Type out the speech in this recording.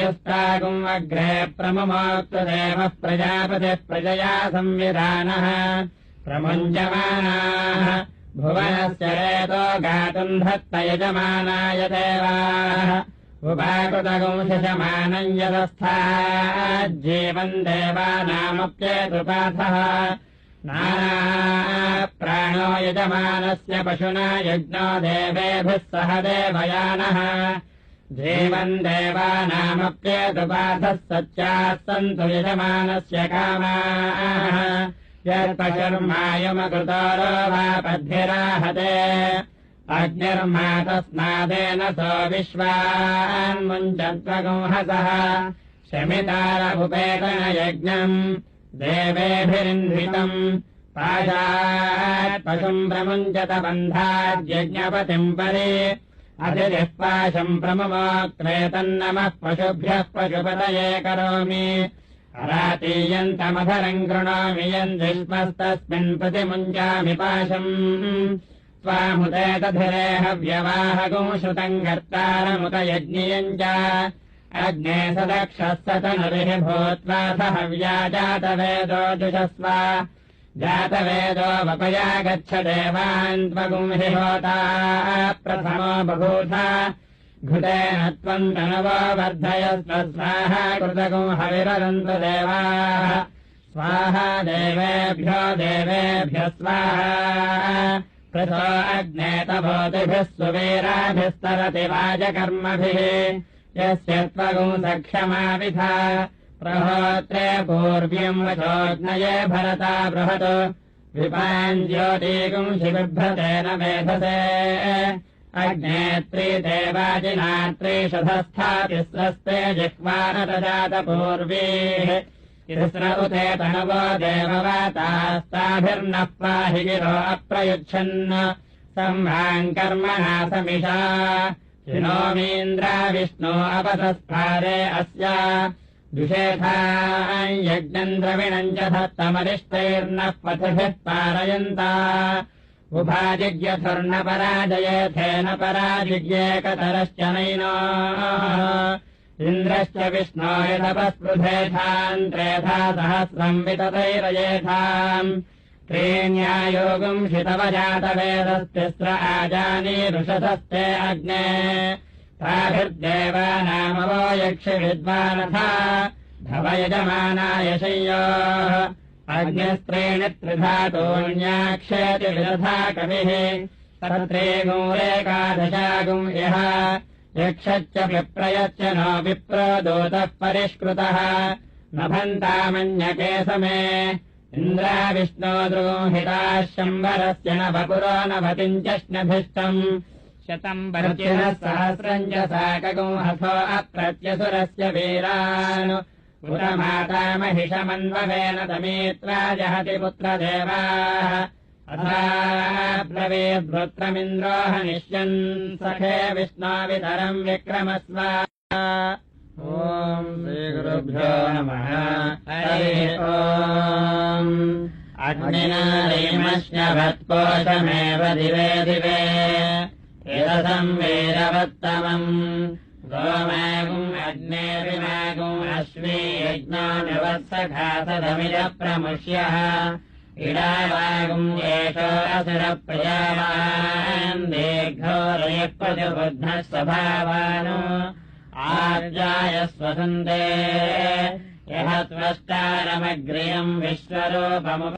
यस्तागुम् अग्रे प्रममोक्तदेवः प्रजापतिः प्रजया संविधानः। प्रमुञ्जमानाः। भुवनस्य रेतो गातुम् धत्त यजमानाय देवाः। उपाकृतगुंशमानम् यदस्थाज्जीवम् देवानामप्येतुपाथः नानाप्राणो यजमानस्य पशुना यज्ञो देवेभिः सह देवयानः जीवन् देवानामप्येतुपाथः सत्याः सन्तु यजमानस्य कामाः। यत्पशुर्मायुमकृतोरो वा पद्भिराहते अग्निर्मा तस्मादेन सो विश्वान्मुञ्चत्वगुंहसः शमितारभुपेतनयज्ञम् देवेभिरिन्धितम् पाशात् पशुम् प्रमुञ्चत बन्धाद्यज्ञपतिम् परि अतिरिः पाशम् प्रमुमोक्त्रेतन्नमः पशुभ्यः पशुपतये करोमि। अरातीयन्तमधरम् कृणोमि यन्दिष्मस्तस्मिन् प्रतिमुञ्चामि पाशम्। स्वामुदेतधिरेहव्यवाहगुम् श्रुतम् कर्तारमुत यज्ञियम् च। अग्ने सदक्षः सतनुरिः भूत्वा सहव्या जातवेदो जुषस्व जातवेदो वपया गच्छ देवान् त्वगुम् हि होता प्रथमो बभूथा। घृतेन त्वम् तनवो देवाः। स्वाहा देवेभ्यो देवेभ्यः स्वाहा। पृथो अग्ने सुवीराभिस्तरति वाजकर्मभिः। यस्य सक्षमाविधा प्रहोत्रे पूर्व्यम् वचोग्नये भरता बृहत्। विपाञ्ज्योतीगुम् शिबिभ्रतेन मेधसे। अग्ने त्रिदेवाजिनात्रिषधस्था तिस्रस्ते जिह्वानरजातपूर्वीः तिस्र उते तणवो पाहि गिरो अप्रयुच्छन्। सम्भाम् कर्मणा समिषा। शिनोमीन्द्रा विष्णो अपसस्फारे अस्य दुषेथा यज्ञम् द्रविणम् च धत्तमरिष्टैर्नः पथिभिः पारयन्ता। उभाजिज्ञथुर्नपराजयेथेन पराजिज्ञेकतरश्च नैनो। इन्द्रश्च विष्णो यदपस्पृथेथाम् त्रेधा सहस्रम् विततैरयेथाम् त्रीण्यायोगम् शितव जातवेदस्तिस्र आजानीरुषधस्ते अग्ने ताभिर्देवानामवो यक्षि विद्वानथा भव यजमानाय शय्योः अग्निस्त्रीणि त्रिधातोऽन्याक्षेति विदधा कविः तत्रेगुरेकादशागुम् यः यक्षच्च विप्रयच्च नो विप्रदूतः परिष्कृतः नभन्तामन्यके समे इन्द्राविष्णो द्रोहिताः शम्बरस्य न वपुरो न भतिञ्चष्णभिष्टम् शतम् वर्चिनः सहस्रम् अप्रत्यसुरस्य वीरान्। पुरमातामहिषमन्ववेन तमीत्रा जहति पुत्रदेवाः। अथाब्रवीद्वृत्रमिन्द्रोह निश्यन् सखे विष्णावितरम् विक्रमस्व। ॐ श्रीगुरुभ्यो नमः। हरिः ॐ अग्निना रीमश्नभत्कोशमेव दिवे दिवे यदसम् वीरवत्तमम् गोमागुम् अग्नेरिमागुम् अश्वी यज्ञो निवत्सघातदमिज प्रमुष्यः इडावागुम् एषो असुरप्रजावान् दीर्घो रयः प्रतिबुद्धः स्वभावानो आर्याय स्वसन्दे यः त्वष्टारमग्रियम् विश्वरूपमुप